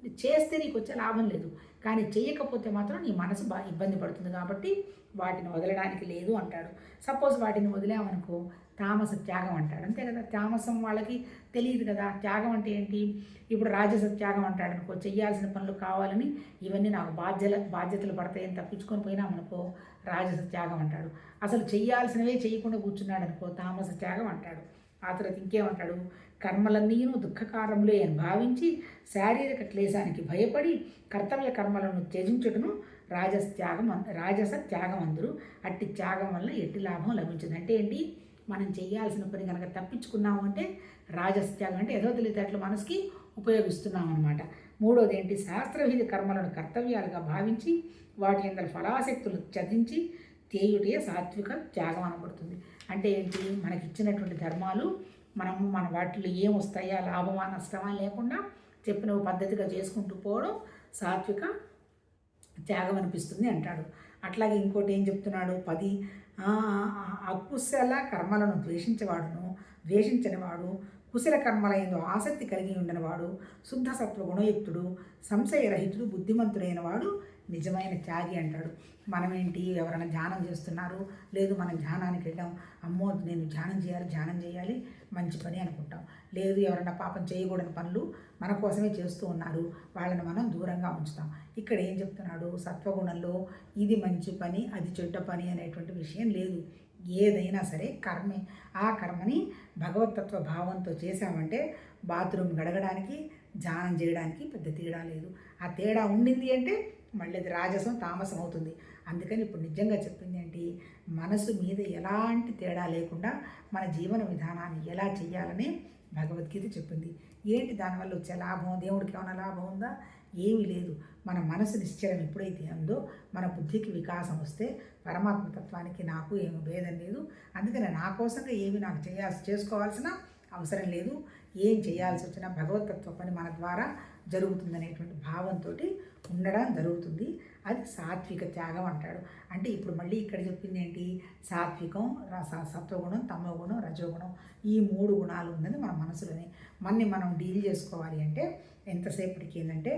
Speaker 1: చేస్తే నీకు వచ్చే లాభం లేదు. కానీ చేయకపోతే మాత్రం నీ మనసు బాగా ఇబ్బంది పడుతుంది కాబట్టి వాటిని వదలడానికి లేదు అంటాడు. సపోజ్ వాటిని వదిలామనుకో తామస త్యాగం అంటాడు. అంతే కదా? తామసం వాళ్ళకి తెలియదు కదా? త్యాగం అంటే ఏంటి? ఇప్పుడు రాజస త్యాగం అంటాడు అనుకో చేయాల్సిన పనులు కావాలని ఇవన్నీ నాకు బాధ్యత బాధ్యతలు పడతాయని తప్పించుకొని పోయినామనుకో రాజస త్యాగం అంటాడు. అసలు చేయాల్సినవే చేయకుండా కూర్చున్నాడు అనుకో తామస త్యాగం అంటాడు. ఆ తర్వాత ఇంకేమంటాడు? కర్మలన్నీను దుఃఖకారములే అని భావించి శారీరక క్లేశానికి భయపడి కర్తవ్య కర్మలను త్యజించుటను రాజస త్యాగం రాజస త్యాగం అందరు. అట్టి త్యాగం వల్ల ఎట్టి లాభం లభించదు అంటే ఏంటి? మనం చేయాల్సిన పని కనుక తప్పించుకున్నాము అంటే రాజస త్యాగం అంటే ఏదో తెలివితేటలు మనసుకి ఉపయోగిస్తున్నాం అనమాట మూడోది ఏంటి శాస్త్రవిధి కర్మలను కర్తవ్యాలుగా భావించి వాటి అందరి ఫలాశక్తులు చదించి తేయుటే సాత్విక త్యాగం అనబడుతుంది. అంటే ఏంటి? మనకి ఇచ్చినటువంటి ధర్మాలు మనం మన వాటిలో ఏం వస్తాయా లాభమా నష్టమా లేకుండా చెప్పిన ఓ పద్ధతిగా చేసుకుంటూ పోవడం సాత్విక త్యాగం అనిపిస్తుంది అంటాడు. అట్లాగే ఇంకోటి ఏం చెప్తున్నాడు? పది అకుశల కర్మలను ద్వేషించేవాడును ద్వేషించనివాడు కుశల కర్మలయందు ఆసక్తి కలిగి ఉండనివాడు శుద్ధ సత్వ గుణయుక్తుడు సంశయరహితుడు బుద్ధిమంతుడైన వాడు నిజమైన త్యాగి అంటాడు. మనమేంటి? ఎవరైనా ధ్యానం చేస్తున్నారు? లేదు మనం ధ్యానానికి వెళ్ళాం. అమ్మో నేను ధ్యానం చేయాలి ధ్యానం చేయాలి మంచి పని అనుకుంటాం. లేదు ఎవరైనా పాపం చేయకూడని పనులు మన కోసమే చేస్తూ ఉన్నారు. వాళ్ళని మనం దూరంగా ఉంచుతాం. ఇక్కడ ఏం చెప్తున్నాడు? సత్వగుణంలో ఇది మంచి పని అది చెడ్డ పని అనేటువంటి విషయం లేదు. ఏదైనా సరే కర్మే. ఆ కర్మని భగవతత్వ భావంతో చేశామంటే బాత్రూమ్ గడగడానికి ధ్యానం చేయడానికి పెద్ద తేడా లేదు. ఆ తేడా ఉండింది అంటే మళ్ళీ అది రాజసం తామసం అవుతుంది. అందుకని ఇప్పుడు నిజంగా చెప్పింది ఏంటి? మనసు మీద ఎలాంటి తేడా లేకుండా మన జీవన విధానాన్ని ఎలా చేయాలని భగవద్గీత చెప్పింది. ఏంటి దానివల్ల వచ్చే లాభం? దేవుడికి ఏమైనా లాభం ఉందా? ఏమీ లేదు. మన మనసు నిశ్చలం ఎప్పుడైతే ఉందో మన బుద్ధికి వికాసం వస్తే పరమాత్మ తత్వానికి నాకు ఏమి భేదం లేదు. అందుకని నా కోసంగా ఏమి నాకు చేయాల్సి చేసుకోవాల్సిన అవసరం లేదు. ఏం చేయాల్సి వచ్చినా భగవతత్వ పని మన ద్వారా జరుగుతుందనేటువంటి భావంతో ఉండడం జరుగుతుంది. అది సాత్విక త్యాగం అంటాడు. అంటే ఇప్పుడు మళ్ళీ ఇక్కడ చెప్పింది ఏంటి? సాత్వికం రస సత్వగుణం తమోగుణం రజోగుణం ఈ మూడు గుణాలు ఉన్నది మన మనసులోనే. మనని మనం డీల్ చేసుకోవాలి అంటే ఎంతసేపటికి ఏంటంటే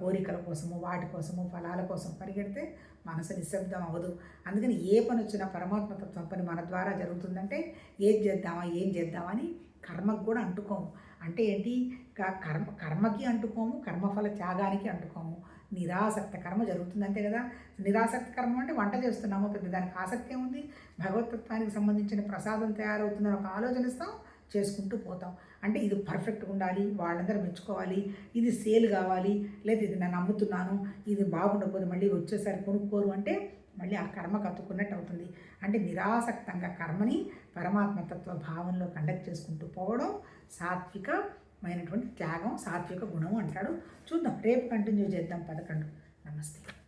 Speaker 1: కోరికల కోసము వాటి కోసము ఫలాల కోసం పరిగెడితే మనసు నిశ్శబ్దం అవ్వదు. అందుకని ఏ పని వచ్చినా పరమాత్మ తత్వం పని మన ద్వారా జరుగుతుందంటే ఏం చేద్దామా ఏం చేద్దామని కర్మకు కూడా అంటుకోము. అంటే ఏంటి? కర్మ కర్మకి అంటుకోము కర్మఫల త్యాగానికి అంటుకోము. నిరాసక్త కర్మ జరుగుతుంది అంతే కదా నిరాసక్త కర్మ అంటే వంట చేస్తున్నాము పెద్ద దానికి ఆసక్తి ఏముంది? భగవతత్వానికి సంబంధించిన ప్రసాదం తయారవుతుందని ఒక ఆలోచనిస్తాం చేసుకుంటూ పోతాం. అంటే ఇది పర్ఫెక్ట్గా ఉండాలి వాళ్ళందరూ మెచ్చుకోవాలి ఇది సేల్ కావాలి లేదా ఇది నేను అమ్ముతున్నాను ఇది బాగుండకపోతే మళ్ళీ వచ్చేసరి కొనుక్కోరు అంటే మళ్ళీ ఆ కర్మ కత్తుకున్నట్టు అవుతుంది. అంటే నిరాసక్తంగా కర్మని పరమాత్మతత్వ భావంలో కండక్ట్ చేసుకుంటూ పోవడం సాత్విక మైనటువంటి త్యాగం సాత్విక గుణం అంటాడు. చూద్దాం రేపు కంటిన్యూ చేద్దాం పదకొండు. నమస్తే.